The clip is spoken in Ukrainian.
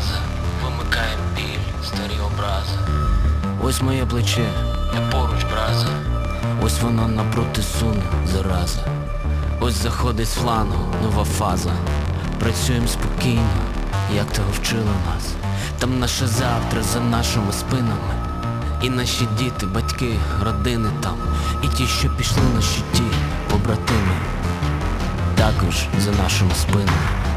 фрази, вимикаєм біль, старі образи. Ось моє плече, не поруч, браза. Ось воно напроти суне, зараза. Ось заходить з флану, нова фаза. Працюємо спокійно, як того вчили нас. Там наше завтра за нашими спинами. І наші діти, батьки, родини там. І ті, що пішли на щиті, побратими. Також за нашими спинами.